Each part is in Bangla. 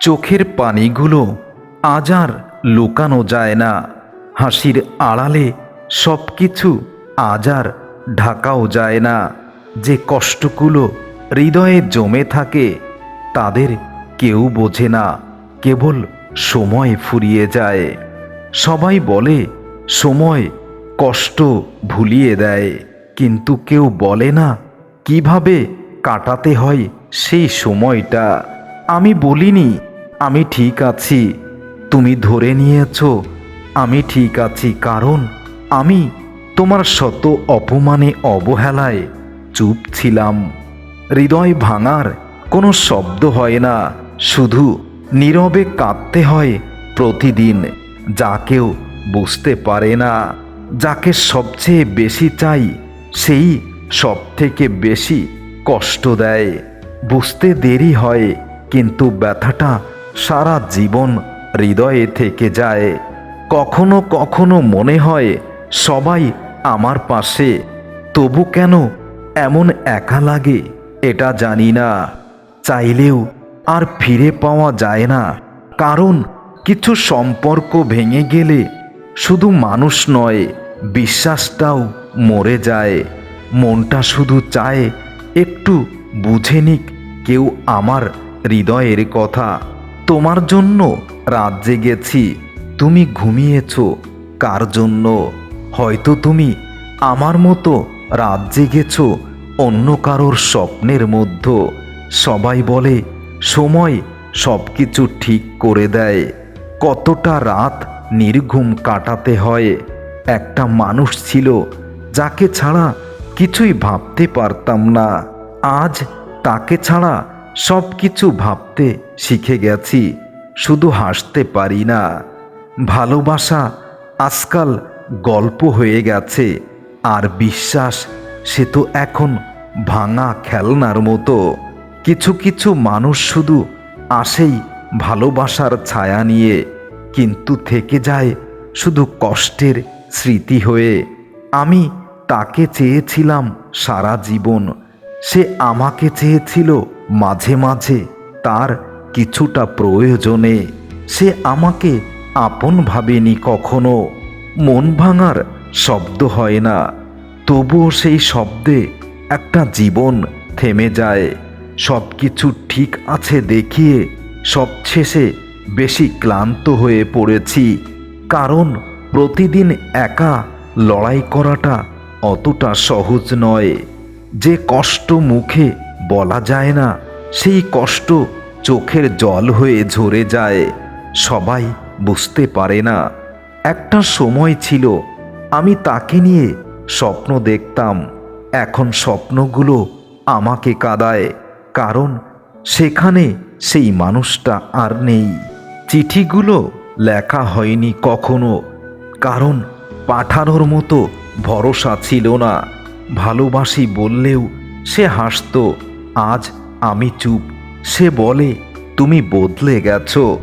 চোখের পানিগুলো আজ আর লুকানো যায় না। হাসির আড়ালে সব কিছু আজ আর ঢাকাও যায় না। যে কষ্টগুলো হৃদয়ে জমে থাকে, তাদের কেউ বোঝে না। কেবল সময় ফুরিয়ে যায়। সবাই বলে, সময় কষ্ট ভুলিয়ে দেয়। কিন্তু কেউ বলে না, কীভাবে কাটাতে হয় সেই সময়টা? আমি বলিনি, আমি ঠিক আছি। তুমি ধরে নিয়েছ, আমি ঠিক আছি, কারণ আমি তোমার শত অপমানে অবহেলায় চুপ ছিলাম। হৃদয় ভাঙার কোনো শব্দ হয় না, শুধু নীরবে কাঁদতে হয় প্রতিদিন, যা কেউ বুঝতে পারে না। যাকে সবচেয়ে বেশি চাই, সেই সব থেকে বেশি কষ্ট দেয়। বুঝতে দেরি হয় কিন্তু ব্যথাটা সারা জীবন হৃদয়ে থেকে যায়। কখনো কখনো মনে হয়, সবাই আমার পাশে, তবু কেন এমন একা লাগে? এটা জানি না। চাইলেও আর ফিরে পাওয়া যায় না। কারণ কিছু সম্পর্ক ভেঙে গেলে শুধু মানুষ নয়, বিশ্বাসটাও মরে যায়। মনটা শুধু চায়, একটু বুঝে নিক কেউ আমার হৃদয়ের কথা। তোমার জন্য রাত জেগেছি তুমি ঘুমিয়েছ। কার জন্য? হয়তো তুমি আমার মতো রাত জেগেছ অন্য কারোর স্বপ্নের মধ্য। সবাই বলে, সময় সব কিছু ঠিক করে দেয়। কতটা রাত নির্ঘুম কাটাতে হয়। একটা মানুষ ছিল, যাকে ছাড়া কিছুই ভাবতে পারতাম না। আজ তাকে ছাড়া সব কিছু ভাবতে শিখে গেছি, শুধু হাসতে পারি না। ভালোবাসা আজকাল গল্প হয়ে গেছে, আর বিশ্বাস সে তো এখন ভাঙা খেলনার মতো। কিছু কিছু মানুষ শুধু আসেই ভালোবাসার ছায়া নিয়ে, কিন্তু থেকে যায় শুধু কষ্টের স্মৃতি হয়ে। আমি তাকে চেয়েছিলাম সারা জীবন, সে আমাকে চেয়েছিল মাঝে মাঝে তার কিছুটা প্রয়োজনে সে আমাকে আপন ভাবেনি কখনো। মন ভাঙার শব্দ হয় না, তবুও সেই শব্দে একটা জীবন থেমে যায়। সব কিছু ঠিক আছে দেখিয়ে সবশেষে বেশি ক্লান্ত হয়ে পড়েছি, কারণ প্রতিদিন একা লড়াই করাটা অতটা সহজ নয়। যে কষ্ট মুখে বলা যায় না, সেই কষ্ট চোখের জল হয়ে ঝরে যায়, সবাই বুঝতে পারে না। একটা সময় ছিল, আমি তাকে নিয়ে স্বপ্ন দেখতাম, এখন স্বপ্নগুলো আমাকে কাঁদায়, কারণ সেখানে সেই মানুষটা আর নেই। চিঠিগুলো লেখা হয়নি কখনো, কারণ পাঠানোর মতো ভরসা ছিল না। ভালোবাসি বললেও সে হাসতো আজ আমি চুপ। সে বলে, তুমি বদলে গেছো।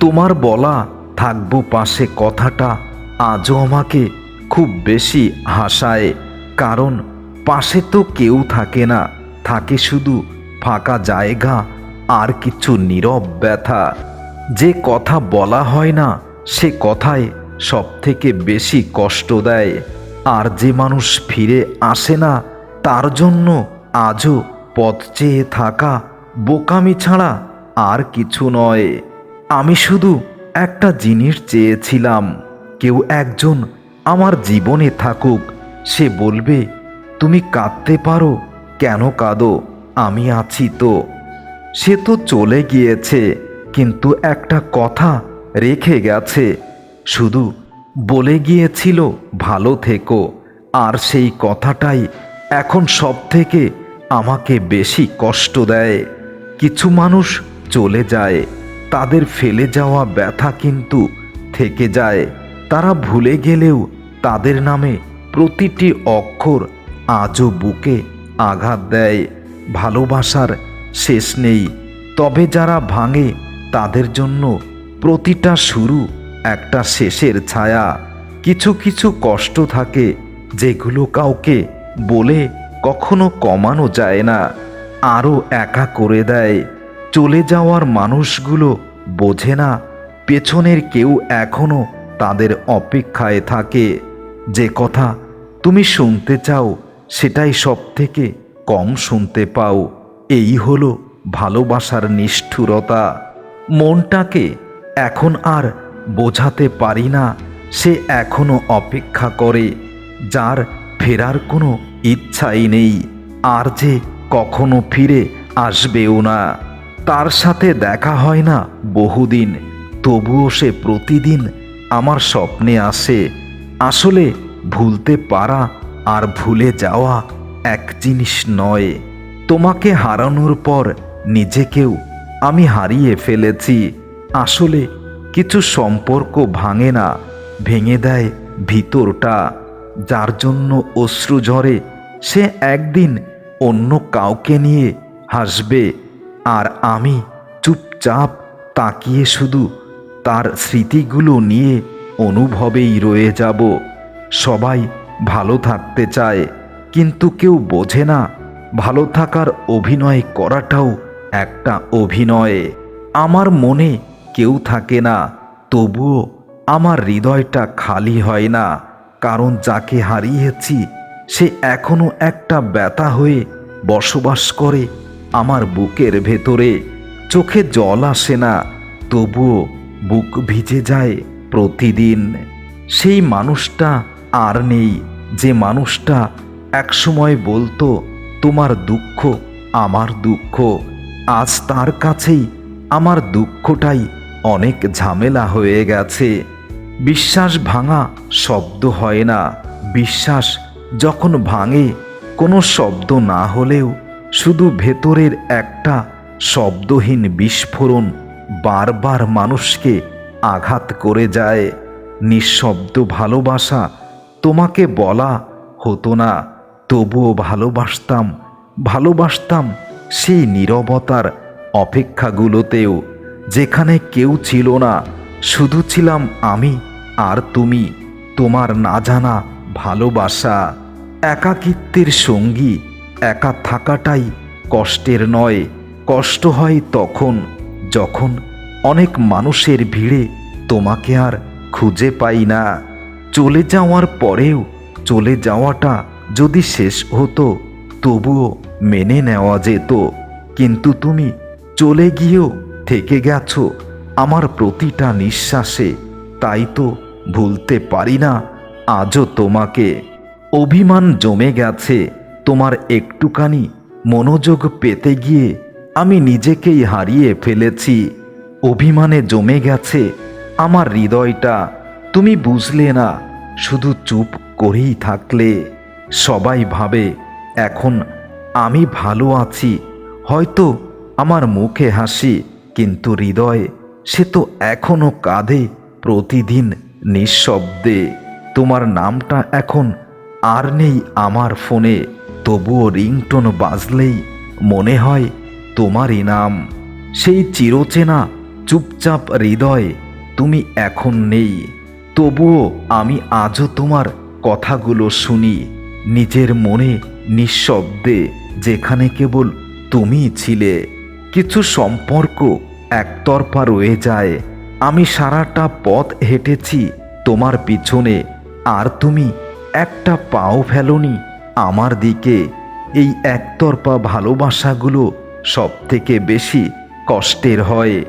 তোমার বলা থাকব পাশে কথাটা আজও আমাকে খুব বেশি হাসায়। কারণ পাশে তো কেউ থাকে না। থাকে শুধু ফাঁকা জায়গা আর কিছু নীরব ব্যথা। যে কথা বলা হয় না, সে কথায় সব থেকে বেশি কষ্ট দেয়। আর যে মানুষ ফিরে আসে না, তার জন্য আজও পথ চেয়ে থাকা বোকামি ছাড়া আর কিছু নয়। আমি শুধু একটা জিনিস চেয়েছিলাম। কেউ একজন আমার জীবনে থাকুক, সে বলবে, তুমি কাঁদতে পারো, কেন কাঁদো? আমি আছি তো। সে তো চলে গিয়েছে, কিন্তু একটা কথা রেখে গেছে। শুধু বলে গিয়েছিল, ভালো থেকো। আর সেই কথাটাই এখন সব থেকে আমাকে বেশি কষ্ট দেয়। কিছু মানুষ চলে যায়। তাদের ফেলে যাওয়া ব্যথা কিন্তু থেকে যায়। তারা ভুলে গেলেও তাদের নামে প্রতিটি অক্ষর আজও বুকে আঘাত দেয়। ভালোবাসার শেষ নেই। তবে যারা ভাঙে, তাদের জন্য প্রতিটা শুরু একটা শেষের ছায়া। কিছু কিছু কষ্ট থাকে, যেগুলো কাউকে বলে কখনো কমানো যায় না, আরও একা করে দেয়। চলে যাওয়ার মানুষগুলো বোঝে না, পেছনের কেউ এখনও তাদের অপেক্ষায় থাকে। যে কথা তুমি শুনতে চাও, সেটাই সব থেকে কম শুনতে পাও। এই হলো ভালোবাসার নিষ্ঠুরতা। মনটাকে এখন আর বোঝাতে পারি না, সে এখনও অপেক্ষা করে, যার ফেরার কোনো ইচ্ছাই নেই। আর যে কখনো ফিরে আসবেও না। তার সাথে দেখা হয় না বহুদিন। তবুও সে প্রতিদিন আমার স্বপ্নে আসে। আসলে ভুলতে পারা আর ভুলে যাওয়া এক জিনিস নয়। তোমাকে হারানোর পর নিজেকেও আমি হারিয়ে ফেলেছি। আসলে কিছু সম্পর্ক ভাঙে না, ভেঙে দেয় ভিতরটা। যার জন্য অশ্রু ঝরে, সে একদিন অন্য কাউকে নিয়ে হাসবে। আর আমি চুপচাপ তাকিয়ে শুধু তার স্মৃতিগুলো নিয়ে অনুভবেই রয়ে যাব। সবাই ভালো থাকতে চায়, কিন্তু কেউ বোঝে না ভালো থাকার অভিনয় করাটাও একটা অভিনয়। আমার মনে কেউ থাকে না, তবুও আমার হৃদয়টা খালি হয় না। কারণ যাকে হারিয়েছি, সে এখনও একটা ব্যথা হয়ে বসবাস করে আমার বুকের ভেতরে। চোখে জল আসে না, তবুও বুক ভিজে যায় প্রতিদিন। সেই মানুষটা আর নেই, যে মানুষটা একসময় বলতো, তোমার দুঃখ আমার দুঃখ। আজ তার কাছেই আমার দুঃখটাই অনেক ঝামেলা হয়ে গেছে। বিশ্বাস ভাঙা শব্দ হয় না। বিশ্বাস যখন ভাঙে, কোনো শব্দ না হলেও শুধু ভেতরের একটা শব্দহীন বিস্ফোরণ বারবার মানুষকে আঘাত করে যায়। নিঃশব্দ ভালোবাসা তোমাকে বলা হতো না, তবুও ভালোবাসতাম ভালোবাসতাম সেই নীরবতার অপেক্ষাগুলোতেও, যেখানে কেউ ছিল না। শুধু ছিলাম আমি আর তুমি, তোমার না জানা ভালোবাসা। একাকিত্বের সঙ্গী, একা থাকাটাই কষ্টের নয়। কষ্ট হয় তখন, যখন অনেক মানুষের ভিড়ে তোমাকে আর খুঁজে পাই না। চলে যাওয়ার পরেও চলে যাওয়াটা যদি শেষ হতো, তবুও মেনে নেওয়া যেত। কিন্তু তুমি চলে গিয়েও থেকে গেছো। আমার প্রতিটা নিঃশ্বাসে তাই তো ভুলতে পারি না, আজও তোমাকে। অভিমান জমে গেছে, তোমার একটুখানি মনোযোগ পেতে গিয়ে আমি নিজেকেই হারিয়ে ফেলেছি। অভিমানে জমে গেছে, আমার হৃদয়টা, তুমি বুঝলে না, শুধু চুপ করেই থাকলে। সবাই ভাবে, এখন আমি ভালো আছি, হয়তো আমার মুখে হাসি, কিন্তু হৃদয়ে সে তো এখনও কাঁধে প্রতিদিন নিঃশব্দে। তোমার নামটা এখন আর নেই আমার ফোনে, তবুও রিংটোন বাজলেই মনে হয় তোমারই নাম। সেই চিরচেনা চুপচাপ হৃদয়ে তুমি এখন নেই, তবুও আমি আজও তোমার কথাগুলো শুনি, নিজের মনে নিঃশব্দে, যেখানে কেবল তুমিই ছিলে। কিছু সম্পর্ক একতরফা রয়ে যায়। আমি সারাটা পথ হেঁটেছি তোমার পিছনে, আর তুমি একটা পাও ফেলনি আমার দিকে। এই একতরফা ভালোবাসাগুলো সব থেকে বেশি কষ্টের হয়।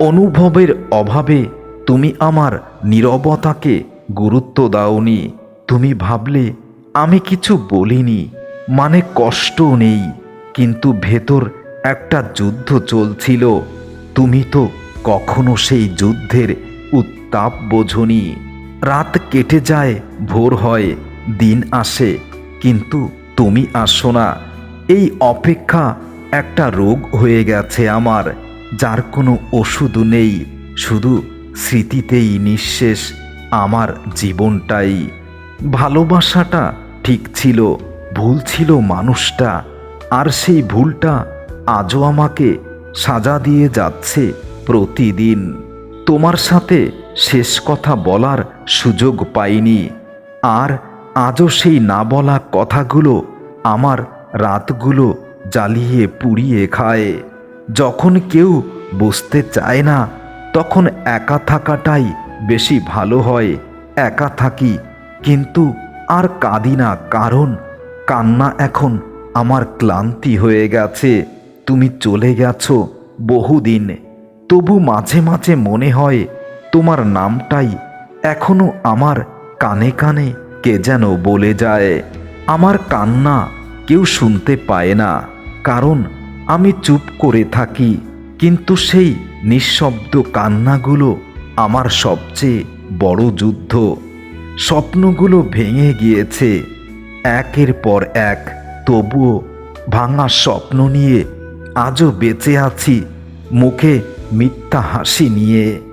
অনুভবের অভাবে তুমি আমার নীরবতাকে গুরুত্ব দাওনি। তুমি ভাবলে, আমি কিছু বলিনি মানে কষ্ট নেই। কিন্তু ভেতর একটা যুদ্ধ চলছিল। তুমি তো কখনো সেই যুদ্ধের উত্তাপ বোঝনি। রাত কেটে যায়, ভোর হয়, দিন আসে, কিন্তু তুমি আসো না। এই অপেক্ষা একটা রোগ হয়ে গেছে আমার, যার কোনো ওষুধ নেই, শুধু স্মৃতিতেই নিঃশেষ আমার জীবনটাই। ভালোবাসাটা ঠিক ছিল, ভুল ছিল মানুষটা, আর সেই ভুলটা আজও আমাকে সাজা দিয়ে যাচ্ছে প্রতিদিন। তোমার সাথে শেষ কথা বলার সুযোগ পাইনি। আর আজও সেই না বলা কথাগুলো আমার রাতগুলো জ্বালিয়ে পুড়িয়ে খায়। যখন কেউ বুঝতে চায় না, তখন একা থাকাটাই বেশি ভালো হয়। একা থাকি, কিন্তু আর কাঁদি না, কারণ কান্না এখন আমার ক্লান্তি হয়ে গেছে। তুমি চলে গেছো বহুদিন। তবু মাঝে মাঝে মনে হয় তোমার নামটাই এখনও আমার কানে কানে কে যেন বলে যায়। আমার কান্না কেউ শুনতে পায় না, কারণ আমি চুপ করে থাকি, কিন্তু সেই নিঃশব্দ কান্নাগুলো আমার সবচেয়ে বড় যুদ্ধ। স্বপ্নগুলো ভেঙে গিয়েছে, একের পর এক, তবুও ভাঙা স্বপ্ন নিয়ে আজও বেঁচে আছি মুখে মিথ্যা হাসি নিয়ে।